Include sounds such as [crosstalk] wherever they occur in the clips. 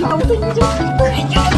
나부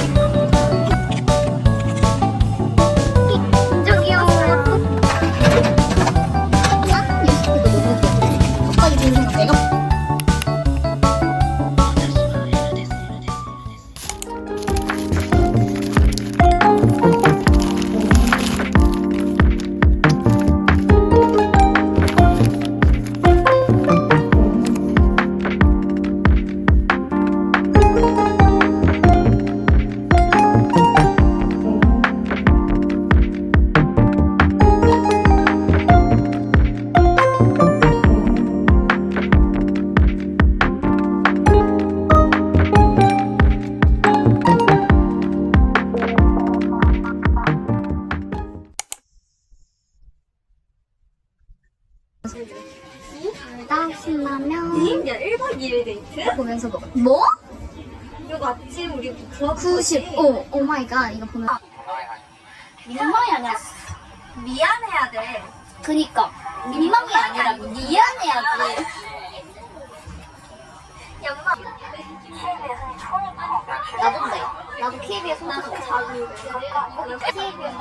둘다 신라면 야 1박 2일 데이트? 보면서 먹어. 뭐? 이거 아침 우리 부업 95. 오 마이 갓. 이거 보면 민망이 아니라 미안해야 돼. 그니까 민망이 아니라 미안해야지. 연마. 나도인데. 나도 KBS 혼자서 자주 KBS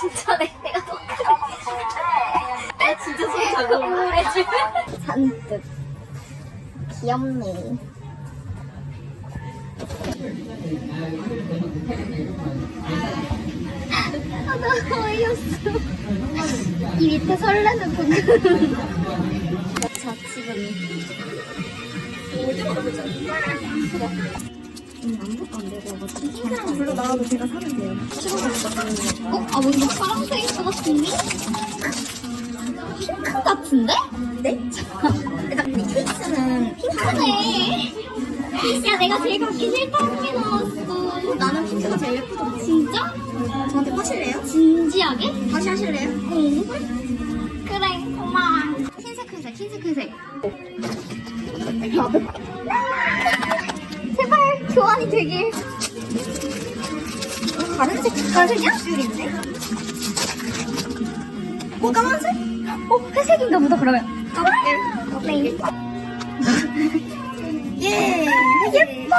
진짜 내- 내가 손 잡고 우울해지. 잔뜩 귀엽네. 아, 나 어이없어. 이 밑에 설레는 부분. 자, 지금. 음, 아무것도 안 되고, 뭐, 핑크랑 블루 나와도 제가 사면 돼요. 어? 아, 뭐, 이거 파란색 있어 같은데? 같은데? 네? 일단 이 케이스는 핑크네. 야 내가 제일 갖기 싫다는 게 나왔어. 나는 핑크가 제일 예쁘다. 진짜? 저한테 파실래요? 진지하게? 다시 하실래요? 응. 그래 고마워. 흰색 흰색 흰색 흰색. 제발 교환이 되길. 어, 다른 색 색깔이냐? 줄인데? 어 까만색? 어 회색인가 보다 그러면. 까볼게. [laughs] 예 예뻐.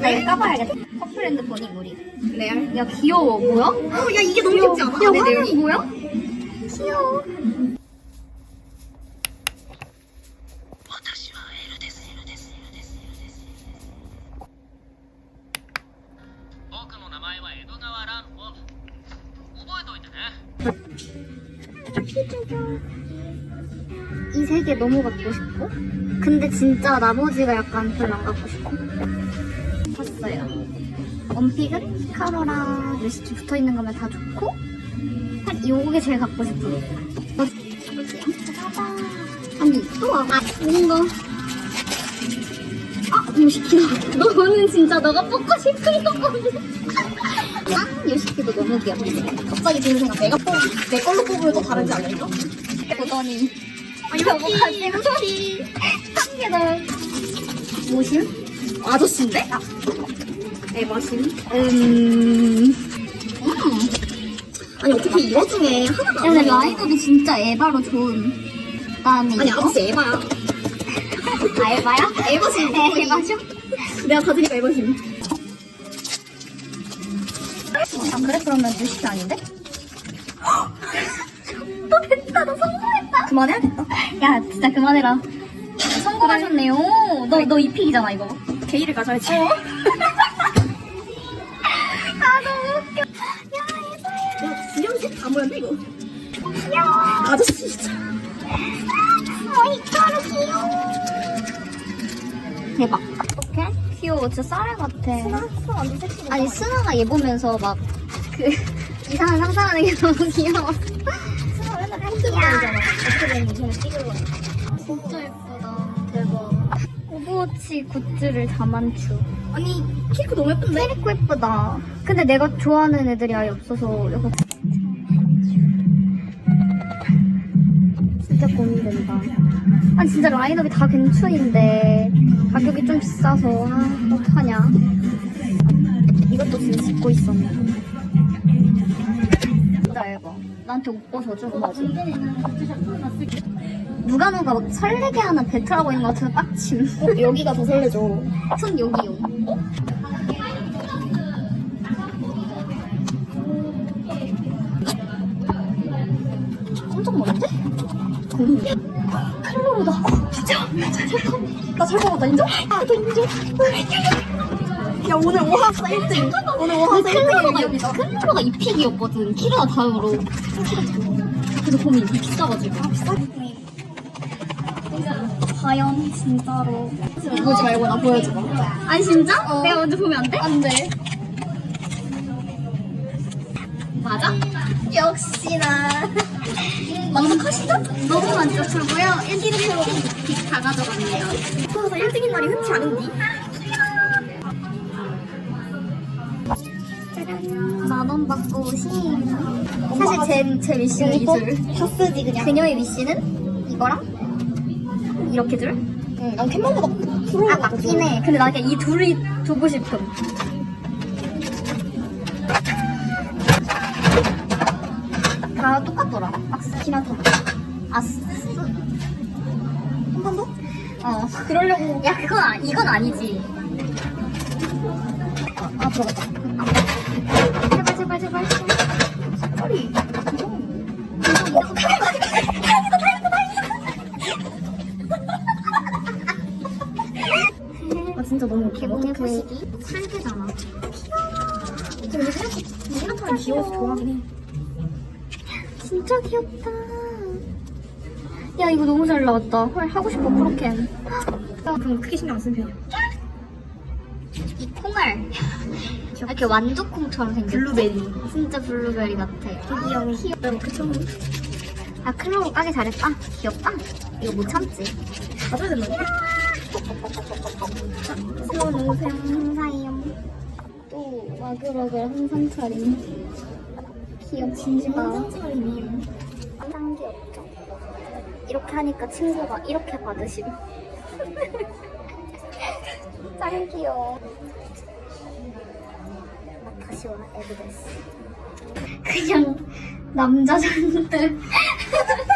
나 이거 까봐야겠다. 커플 핸드폰이 우리. 레알? 야 귀여워 뭐야? 어, 야 이게 너무 귀엽지 않아? 야 화면 뭐야? 귀여워. 이 세 개 너무 갖고 싶어. 근데 진짜 나머지가 약간 별로 안 갖고 싶어. 샀어요. 원픽은 히카로랑 루시츠 붙어 있는 거면 다 좋고, 한 요게 제일 갖고 싶어. 어. 아니, 또 와. 아, 뭔가. 아, 요시키다. 너는 진짜 너가 뽑고 싶은 거거든. 아, 요시키도 너무 귀엽네. 갑자기 드는 생각, 내가 뽑, 내 걸로 뽑으면 또 다른지 알려줘? 보더니. 아, 여기, 여기. 한 개 더. 모심? 아저씨인데? 아. 에바심? 음. 음. 아니, 어떻게 이거 중에 하나가 안 근데 라인업이 진짜 에바로 좋은. 그다음에 아니, 아저씨 에바야. 아, 에바야? 에바심. 에바심? 내가 가지니까 에바심. 아, 그래? 그러면 유식이 아닌데? [gasps] 또 됐다, 너 성공했다. 그만해야겠다. 야, 진짜 그만해라. 성공하셨네요. 너, 너 이픽이잖아, 이거. 게이를 가져야지. [laughs] 아, 너무 웃겨. 야, 예뻐요. 야, 주영식 다 모였네, 이거. 귀여워. 아저씨, 진짜. 대박. 어떡해? 귀여워. 진짜 쌀 같아. 완전 섹시. 아니, 스나가 얘 보면서 막, 그, [laughs] 이상한 상상하는 게 너무 귀여워. 스나 맨날 팬츠 보이잖아. 어떻게 되는지 전에 찍으러 진짜 예쁘다. 대박. 오버워치 굿즈를 다 많죠. 아니, 캐릭터 너무 예쁜데? 캐릭터 예쁘다. 근데 내가 좋아하는 애들이 아예 없어서 이거 진짜 고민된다. 아니 진짜 라인업이 다 괜춘인데 가격이 좀 비싸서 아 어떡하냐. 이것도 지금 짓고 있었네. 진짜 얇아. 나한테 옷 벗어줘. 맞아. 누가 누가 막 설레게 하는 배틀하고 있는 것 같은 빡침. 여기가 더 설레죠. 손 여기요. 클로로다. 진짜? 나잘 먹었다, 인정? 아, 또 인정? 야, 오늘 오하사 1등. 오늘 오하사 1등이야. 클로로가, 클로로가 이 픽이었거든. 키르나 다음으로. 그래서 고민 비싸가지고. 과연 진짜로. 보지 말고 나 보여줘봐. 아니 진짜? 내가 먼저 보면 안 돼? 안 돼. 맞아? 역시나. 만족하시죠? 너무 만족하고요. 1등으로 빅다 가져갑니다. 오하사 1등인 날이 흔치 않은디? 만원 받고 오신. 사실 제, 제 미션은 이 줄. 다 쓰지, 그냥. 그녀의 미션은 이거랑 이렇게 줄? 응, 난 캔만보다 프로. 아 맞긴 해. 근데 나 그냥 이 둘이 두고 싶음. 다 똑같더라. 박스 키나타. 아스. 한 번 더? 어. 그러려고. 야 그건 아, 이건 아니지. 아, 들어갔다. 제발 제발 제발. 색깔이. 아, 진짜 너무 어떡해. 보시기. 살개잖아. 근데 생각보다 생각하면 귀여워서 좋아하긴 해. 진짜 귀엽다. 야 이거 너무 잘 나왔다. 헐 하고 싶어 프로캠. 그럼 크게 신경 안 쓰는 편이야. 이 콩알 이렇게 완두콩처럼 생겼어. 블루베리. 진짜 블루베리 같아. 귀여워. 귀여워. 그쵸? 아 클로로 까기 잘했다. 귀엽다. 이거 못 참지. 가져야 된다. 슬로우 농생 행사이요. 또 와글와글 항상 차림. 귀엽습니다. 차림이. 짱 귀엽죠. 이렇게 하니까 친구가 이렇게 받으심. [laughs] 짱 귀여워. 다시 와 에브데스. 그냥 남자들한테 [laughs]